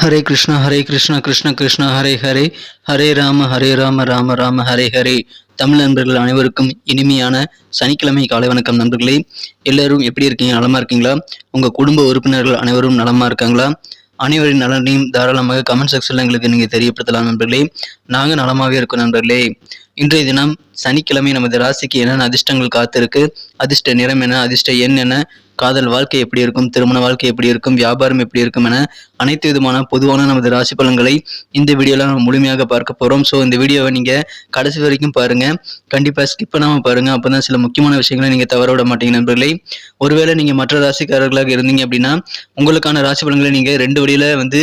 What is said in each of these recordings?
ஹரே கிருஷ்ணா ஹரே கிருஷ்ணா கிருஷ்ண கிருஷ்ணா ஹரே ஹரே. ஹரே ராம ஹரே ராம ராம ராம ஹரே ஹரே. தமிழ் நண்பர்கள் அனைவருக்கும் இனிமையான சனிக்கிழமை காலை வணக்கம் நண்பர்களே. எல்லாரும் எப்படி இருக்கீங்க? நலமா இருக்கீங்களா? உங்க குடும்ப உறுப்பினர்கள் அனைவரும் நலமா இருக்காங்களா? அனைவரின் நலனையும் தாராளமாக கமெண்ட் செக்ஷனில் எங்களுக்கு நீங்கள் தெரியப்படுத்தலாம் நண்பர்களே. நாங்க நலமாகவே இருக்கோம் நண்பர்களே. இன்றைய தினம் சனிக்கிழமை நமது ராசிக்கு என்னென்ன அதிர்ஷ்டங்கள் காத்திருக்கு? அதிர்ஷ்ட நிறம் என்ன? அதிர்ஷ்ட எண் என்ன? காதல் வாழ்க்கை எப்படி இருக்கும்? திருமண வாழ்க்கை எப்படி இருக்கும்? வியாபாரம் எப்படி இருக்கும் என அனைத்து விதமான பொதுவான நமது ராசி பலன்களை இந்த வீடியோவில் நம்ம முழுமையாக பார்க்க போகிறோம் ஸோ இந்த வீடியோவை நீங்கள் கடைசி வரைக்கும் பாருங்க. கண்டிப்பாக ஸ்கிப் பாருங்கள் அப்போ தான் சில முக்கியமான விஷயங்களை நீங்கள் தவற விட மாட்டீங்க நண்பர்களே. ஒருவேளை நீங்கள் மற்ற ராசிக்காரர்களாக இருந்தீங்க அப்படின்னா உங்களுக்கான ராசி பலன்களை நீங்கள் ரெண்டு வழியில் வந்து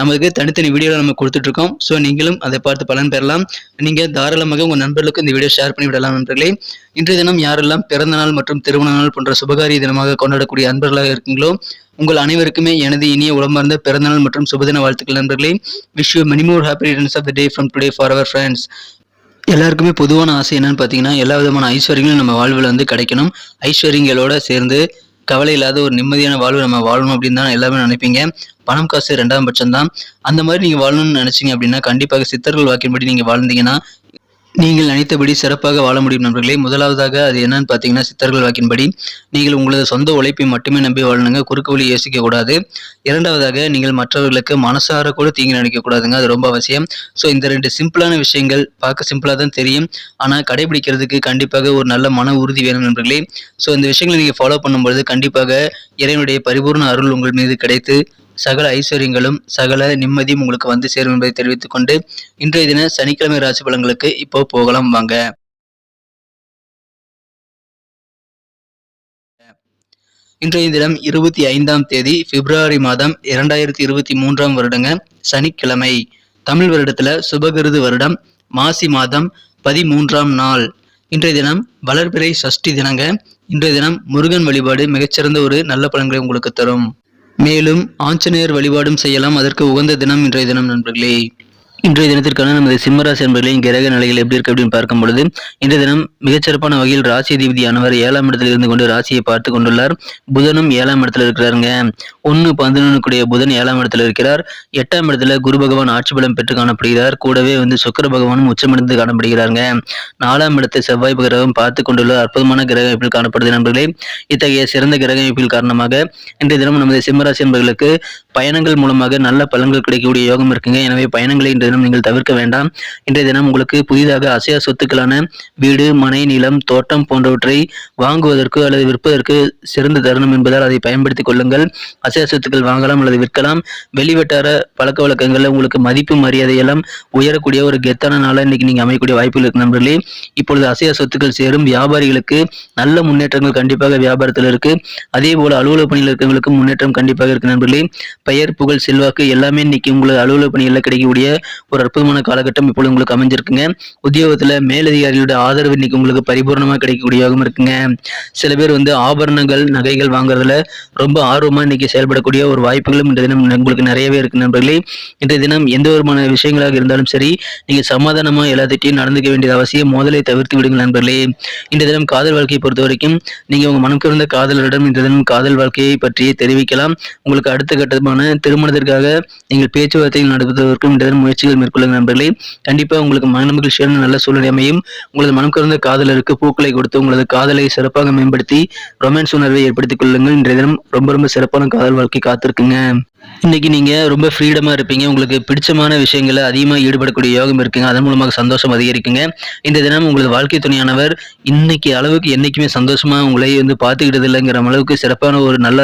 நமக்கு தனித்தனி வீடியோவில் நம்ம கொடுத்துட்ருக்கோம். ஸோ நீங்களும் அதை பார்த்து பலன் பெறலாம். நீங்கள் தாராளமாக உங்கள் நண்பர்களுக்கு இந்த வீடியோ ஷேர் பண்ணி விடலாம் நண்பர்களே. இன்றைய தினம் யாரெல்லாம் பிறந்த நாள் மற்றும் திருமண நாள் போன்ற சுபகாரிய தினமாக கொண்டாடக்கூடிய அன்பர்களாக இருக்கீங்களோ உங்கள் அனைவருக்குமே எனது இனிய உடம்பார்ந்த பிறந்தநாள் மற்றும் சுபதின வாழ்த்துக்கள் நண்பர்களே. Wish you many more happy returns of the day from today for our friends எல்லாருக்குமே பொதுவான ஆசை என்னன்னு பார்த்தீங்கன்னா எல்லா விதமான ஐஸ்வர்யங்களும் நம்ம வாழ்வில் வந்து கிடைக்கணும். ஐஸ்வர்யங்களோட சேர்ந்து கவலை இல்லாத ஒரு நிம்மதியான வாழ்வு நம்ம வாழணும் அப்படின்னு தான் எல்லாமே நினைப்பீங்க. பணம் காசு ரெண்டாம் பட்சம் தான் அந்த மாதிரி நீங்கள் வாழணும்னு நினச்சிங்க அப்படின்னா கண்டிப்பாக சித்தர்கள் வாக்கின்படி நீங்கள் வாழ்ந்தீங்கன்னா நீங்கள் நினைத்தபடி சிறப்பாக வாழ முடியும் நண்பர்களே. முதலாவதாக அது என்னன்னு பார்த்தீங்கன்னா சித்தர்கள் வாக்கின்படி நீங்கள் உங்களது சொந்த உழைப்பை மட்டுமே நம்பி வாழணுங்க குறுக்கு வழி யோசிக்க கூடாது. இரண்டாவதாக நீங்கள் மற்றவர்களுக்கு மனசார கூட தீங்கு நினைக்க கூடாதுங்க. அது ரொம்ப அவசியம். ஸோ இந்த ரெண்டு சிம்பிளான விஷயங்கள் பார்க்க சிம்பிளாக தான் தெரியும். ஆனால் கடைபிடிக்கிறதுக்கு கண்டிப்பாக ஒரு நல்ல மன உறுதி வேணும் நண்பர்களே. ஸோ இந்த விஷயங்களை நீங்கள் ஃபாலோ பண்ணும்பொழுது கண்டிப்பாக இறைவனுடைய பரிபூர்ண அருள் உங்கள் மீது கிடைத்து சகல ஐஸ்வர்யங்களும் சகல நிம்மதியும் உங்களுக்கு வந்து சேரும் என்பதை தெரிவித்துக் கொண்டு இன்றைய தின சனிக்கிழமை ராசி பலன்களுக்கு இப்போ போகலாம் வாங்க. இன்றைய தினம் இருபத்தி ஐந்தாம் தேதி பிப்ரவரி மாதம் இரண்டாயிரத்தி இருபத்தி மூன்றாம் வருடங்க சனிக்கிழமை. தமிழ் வருடத்துல சுபகிருது வருடம் மாசி மாதம் பதிமூன்றாம் நாள். இன்றைய தினம் வளர்பிறை சஷ்டி தினங்க. இன்றைய தினம் முருகன் வழிபாடு மிகச்சிறந்த ஒரு நல்ல பலன்களை உங்களுக்கு தரும். மேலும் ஆஞ்சநேயர் வழிபாடும் செய்யலாம். அதற்கு உகந்த தினம் இன்றைய தினம் நண்பர்களே. இன்றைய தினத்திற்கான நமது சிம்மராசி என்பர்களின் கிரக நிலைகள் எப்படி இருக்கு அப்படின்னு பார்க்கும் பொழுது இன்றைய தினம் மிகச்சிறப்பான வகையில் ராசி அதிபதியானவர் ஏழாம் இடத்தில் இருந்து கொண்டு ராசியை பார்த்து கொண்டுள்ளார். புதனும் ஏழாம் இடத்துல இருக்கிறாருங்க. ஒன்று பதினொன்னுக்குடைய புதன் ஏழாம் இடத்துல இருக்கிறார். எட்டாம் இடத்துல குரு பகவான் ஆட்சி பலம் பெற்று காணப்படுகிறார். கூடவே வந்து சுக்கர பகவானும் உச்சமடைந்து காணப்படுகிறாருங்க. நாலாம் இடத்தை செவ்வாய் கிரகம் பார்த்து கொண்டுள்ள அற்புதமான கிரக அமைப்பில் காணப்படுது நண்பர்களே? இத்தகைய சிறந்த கிரக அமைப்பில் காரணமாக இன்றைய தினம் நமது சிம்மராசி என்பவர்களுக்கு பயணங்கள் மூலமாக நல்ல பலன்கள் கிடைக்கக்கூடிய யோகம் இருக்குங்க. எனவே பயணங்களை இன்றைய தினம் நீங்கள் தவிர்க்க வேண்டாம். இன்றைய தினம் உங்களுக்கு புதிதாக அசையா சொத்துக்களான வீடு மனை நிலம் தோட்டம் போன்றவற்றை வாங்குவதற்கு அல்லது விற்பதற்கு சிறந்த தருணம் என்பதால் அதை பயன்படுத்திக் கொள்ளுங்கள். அசையா சொத்துக்கள் வாங்கலாம் அல்லது விற்கலாம். வெளிவட்டார பழக்க வழக்கங்களில் உங்களுக்கு மதிப்பு மரியாதை எல்லாம் உயரக்கூடிய ஒரு கெத்தான நாளாக இன்னைக்கு நீங்க அமையக்கூடிய வாய்ப்புகள் இருக்கு நண்பர்களே. இப்பொழுது அசையா சொத்துக்கள் சேரும். வியாபாரிகளுக்கு நல்ல முன்னேற்றங்கள் கண்டிப்பாக வியாபாரத்தில் இருக்கு. அதே போல அலுவலக பணியில் இருக்கவங்களுக்கு முன்னேற்றம் கண்டிப்பாக இருக்கு நண்பர்களே. பெயர் புகழ் செல்வாக்கு எல்லாமே இன்னைக்கு உங்களுக்கு அலுவலக பணிகளில் கிடைக்கக்கூடிய ஒரு அற்புதமான காலகட்டம் இப்பொழுது உங்களுக்கு அமைஞ்சிருக்குங்க. உத்தியோகத்துல மேலதிகாரிகளோட ஆதரவு இன்னைக்கு உங்களுக்கு பரிபூர்ணமாக கிடைக்கக்கூடிய யோகம் இருக்குங்க. சில பேர் வந்து ஆபரணங்கள் நகைகள் வாங்குறதுல ரொம்ப ஆர்வமா இன்னைக்கு செயல்படக்கூடிய ஒரு வாய்ப்புகளும் இந்த தினம் உங்களுக்கு நிறையவே இருக்கு நண்பர்களே. இன்றைய தினம் எந்த விதமான விஷயங்களாக இருந்தாலும் சரி நீங்க சமாதானமா எல்லாத்திட்டையும் நடந்துக்க வேண்டியது அவசியம். மோதலை தவிர்த்து விடுங்கள் நண்பர்களே. இந்த தினம் காதல் வாழ்க்கையை பொறுத்த வரைக்கும் நீங்க உங்க மனம் கவர்ந்த காதலரிடம் இந்த தினம் காதல் வாழ்க்கையை பற்றி தெரிவிக்கலாம். உங்களுக்கு அடுத்த கட்டமான திருமணத்திற்காக நீங்கள் பேச்சுவார்த்தைகள் நடத்துவதற்கும் இன்றைய தினம் முயற்சிகள் மேற்கொள்ளுங்க நண்பர்களே. கண்டிப்பா உங்களுக்கு மன மகிழ்ச்சியான நல்ல சூழ்நிலை அமையும். உங்களது மனம் கலந்த காதலருக்கு பூக்களை கொடுத்து உங்களது காதலை சிறப்பாக மேம்படுத்தி ரொமான்ஸ் உணர்வை ஏற்படுத்திக் கொள்ளுங்கள். இன்றைய தினம் ரொம்ப ரொம்ப சிறப்பான காதல் வாழ்க்கை காத்திருக்குங்க. இன்னைக்கு நீங்கள் ரொம்ப ஃப்ரீடமாக இருப்பீங்க. உங்களுக்கு பிடிச்சமான விஷயங்களை அதிகமாக ஈடுபடக்கூடிய யோகம் இருக்குங்க. அதன் மூலமாக சந்தோஷம் அதிகரிக்குங்க. இந்த தினம் உங்களது வாழ்க்கை துணையானவர் இன்னைக்கு அளவுக்கு என்றைக்குமே சந்தோஷமாக உங்களை வந்து பார்த்துக்கிட்டது இல்லைங்கிற அளவுக்கு சிறப்பான ஒரு நல்ல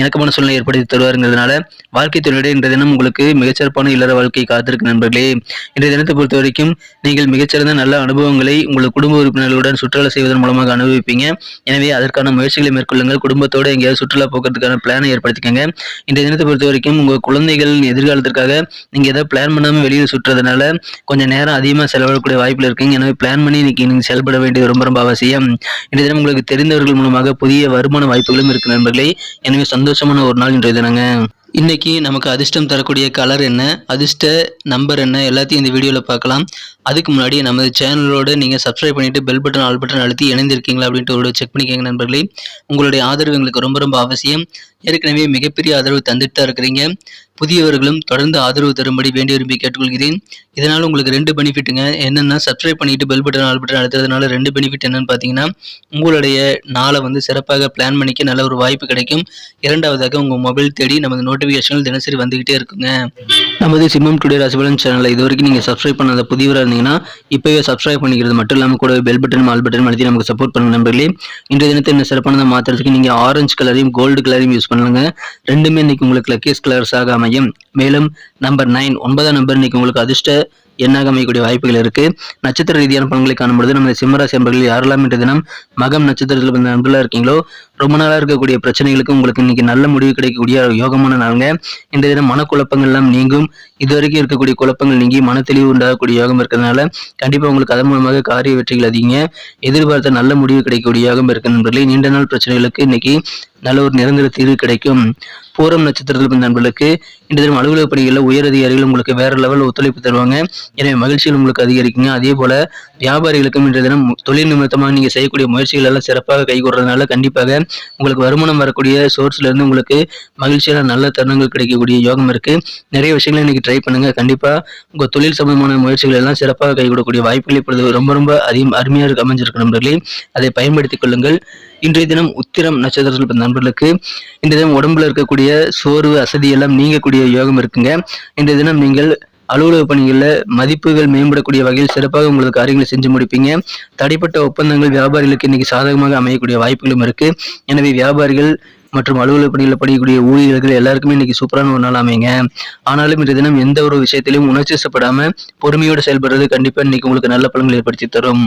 இணக்கமான சூழ்நிலை ஏற்படுத்தி தருவாருங்கிறதுனால வாழ்க்கை துணையுடைய இன்றைய தினம் உங்களுக்கு மிகச்சிறப்பான இல்லற வாழ்க்கை காத்திருக்கு நண்பர்களே. இன்றைய தினத்தை பொறுத்த வரைக்கும் நீங்கள் மிகச்சிறந்த நல்ல அனுபவங்களை உங்கள் குடும்ப உறுப்பினர்களுடன் சுற்றுலா செய்வதன் மூலமாக அனுபவிப்பீங்க. எனவே அதற்கான முயற்சிகளை மேற்கொள்ளுங்கள். குடும்பத்தோடு எங்கேயாவது சுற்றுலா போக்குறதுக்கான பிளானை ஏற்படுத்திக்கங்க. இன்றைய தினத்தை பொறுத்த வரைக்கும் உங்கள் குழந்தைகள் எதிர்காலத்திற்காக நீங்கள் எதாவது பிளான் பண்ணாமல் வெளியில் சுற்றுறதுனால கொஞ்சம் நேரம் அதிகமாக செலவிடக்கூடிய வாய்ப்பில் இருக்குங்க. எனவே பிளான் பண்ணி இன்னைக்கு நீங்கள் செயல்பட வேண்டியது ரொம்ப ரொம்ப அவசியம். இன்றைய தினம் உங்களுக்கு தெரிந்தவர்கள் மூலமாக புதிய வருமான வாய்ப்புகளும் இருக்கு நண்பர்களே. எனவே சந்தோஷமான ஒரு நாள் இன்றைய தினங்க. இன்னைக்கு நமக்கு அதிர்ஷ்டம் தரக்கூடிய கலர் என்ன? அதிர்ஷ்ட நம்பர் என்ன? எல்லாத்தையும் இந்த வீடியோவில் பார்க்கலாம். அதுக்கு முன்னாடி நமது சேனலோடு நீங்கள் சப்ஸ்கிரைப் பண்ணிட்டு பெல் பட்டன் ஆல் பட்டன் அழுத்தி இணைந்திருக்கீங்களா அப்படின்ட்டு ஒரு செக் பண்ணிக்கோங்க நண்பர்களே. உங்களுடைய ஆதரவு எங்களுக்கு ரொம்ப ரொம்ப அவசியம். ஏற்கனவே மிகப்பெரிய ஆதரவு தந்துட்டு தான் இருக்கிறீங்க. புதியவர்களும் தொடர்ந்து ஆதரவு தரும்படி வேண்டி விரும்பி கேட்டுக்கொள்கிறேன். இதனால் உங்களுக்கு ரெண்டு பெனிஃபிட்டுங்க என்னென்னா சப்ஸ்கிரைப் பண்ணிட்டு பெல் பட்டன் ஆல் பட்டன் அழுத்துறதுனால ரெண்டு பெனிஃபிட் என்னன்னு பார்த்தீங்கன்னா உங்களுடைய நாளை வந்து சிறப்பாக பிளான் பண்ணிக்க நல்ல ஒரு வாய்ப்பு கிடைக்கும். இரண்டாவதாக உங்கள் மொபைல் தேடி நமது நோட்டிஃபிகேஷன்கள் தினசரி வந்துகிட்டே இருக்குங்க. நமது சிம்மம் டுடே ராசிபலன் சேனலில் இது வரைக்கும் நீங்கள் சப்ஸ்கிரைப் பண்ணாத புதியவராக இருந்தீங்கன்னா இப்போவே சப்ஸ்கிரைப் பண்ணிக்கிறது மட்டும் இல்லாமல் கூட பெல் பட்டன் ஆல் பட்டன் அழுத்தி நமக்கு சப்போர்ட் பண்ணுங்க நம்பர்களே இன்றைய தினத்தை என்ன சிறப்பானதை மாற்றுறதுக்கு நீங்கள் ஆரஞ்சு கலரையும் கோல்டு கலரையும் யூஸ் பண்ணுங்க. ரெண்டுமே இன்னைக்கு உங்களுக்கு லக்கேஸ் கலர்ஸாக அமையும். மேலும் நம்பர் நைன் ஒன்பதாம் நம்பர் இன்னைக்கு உங்களுக்கு அதிர்ஷ்ட எண்ணாக அமையக்கூடிய வாய்ப்புகள் இருக்கு. நட்சத்திர ரீதியான பலன்களை காணும்பொழுது நம்ம சிம்மராசி நண்பர்கள் யாரெல்லாம் இன்று தினம் மகம் நட்சத்திரத்தில் வந்த நண்பர்களாக இருக்கீங்களோ ரொம்ப நாளாக இருக்கக்கூடிய பிரச்சனைகளுக்கு உங்களுக்கு இன்னைக்கு நல்ல முடிவு கிடைக்கக்கூடிய யோகமான நாளுங்க. இந்த தினம் மனக்குழப்பங்கள் எல்லாம் நீங்கும். இதுவரைக்கும் இருக்கக்கூடிய குழப்பங்கள் நீங்கி மன தெளிவு உண்டாகக்கூடிய யோகம் இருக்கிறதுனால கண்டிப்பாக உங்களுக்கு அதன் மூலமாக காரிய வெற்றிகள் அதிகங்க. எதிர்பார்த்த நல்ல முடிவு கிடைக்கக்கூடிய யோகம் இருக்கு நண்பர்களே. நீண்ட நாள் பிரச்சனைகளுக்கு இன்னைக்கு நல்ல ஒரு நிரந்தர தீர்வு கிடைக்கும். பூரம் நட்சத்திரத்தில் பிறந்த நண்பர்களுக்கு இன்று தினம் அலுவலக பணிகளில் உயர் அதிகாரிகள் உங்களுக்கு வேற லெவலில் ஒத்துழைப்பு தருவாங்க. எனவே மகிழ்ச்சிகள் உங்களுக்கு அதிகரிக்குங்க. அதே போல வியாபாரிகளுக்கும் இன்றைய தினம் தொழில் நிமித்தமாக நீங்கள் செய்யக்கூடிய முயற்சிகள் எல்லாம் சிறப்பாக கைகூடுறதுனால கண்டிப்பாக உங்களுக்கு வருமானம் வரக்கூடிய சோர்ஸ்ல இருந்து உங்களுக்கு மகிழ்ச்சியான நல்ல தருணங்கள் கிடைக்கக்கூடிய யோகம் இருக்கு. நிறைய விஷயங்களை இன்னைக்கு ட்ரை பண்ணுங்க. கண்டிப்பா உங்க தொழில் சம்பந்தமான முயற்சிகள் எல்லாம் சிறப்பாக கைகூடக்கூடிய வாய்ப்புகள் இப்பொழுது ரொம்ப ரொம்ப அதிகம் அருமையாக அமைஞ்சிருக்கு நண்பர்களே. அதை பயன்படுத்திக் கொள்ளுங்கள். இன்றைய தினம் உத்திரம் நட்சத்திரத்தில் பிறந்த நண்பர்களுக்கு இந்த தினம் உடம்புல இருக்கக்கூடிய சோர்வு அசதி எல்லாம் நீங்கக்கூடிய யோகம் இருக்குங்க. இந்த தினம் நீங்கள் அலுவலக பணிகளில் மதிப்புகள் மேம்படக்கூடிய வகையில் சிறப்பாக உங்களுக்கு காரியங்களை செஞ்சு முடிப்பீங்க. தடைப்பட்ட ஒப்பந்தங்கள் வியாபாரிகளுக்கு இன்னைக்கு சாதகமாக அமையக்கூடிய வாய்ப்புகளும் இருக்கு. எனவே வியாபாரிகள் மற்றும் அலுவலக பணிகளில் படிக்கக்கூடிய ஊழியர்கள் எல்லாருக்குமே இன்னைக்கு சூப்பரான ஒரு நாள் அமைங்க ஆனாலும் இந்த தினம் எந்த ஒரு விஷயத்திலையும் உணர்ச்சிசப்படாம பொறுமையோடு செயல்படுறது கண்டிப்பா இன்னைக்கு உங்களுக்கு நல்ல பலன்களை ஏற்படுத்தி தரும்.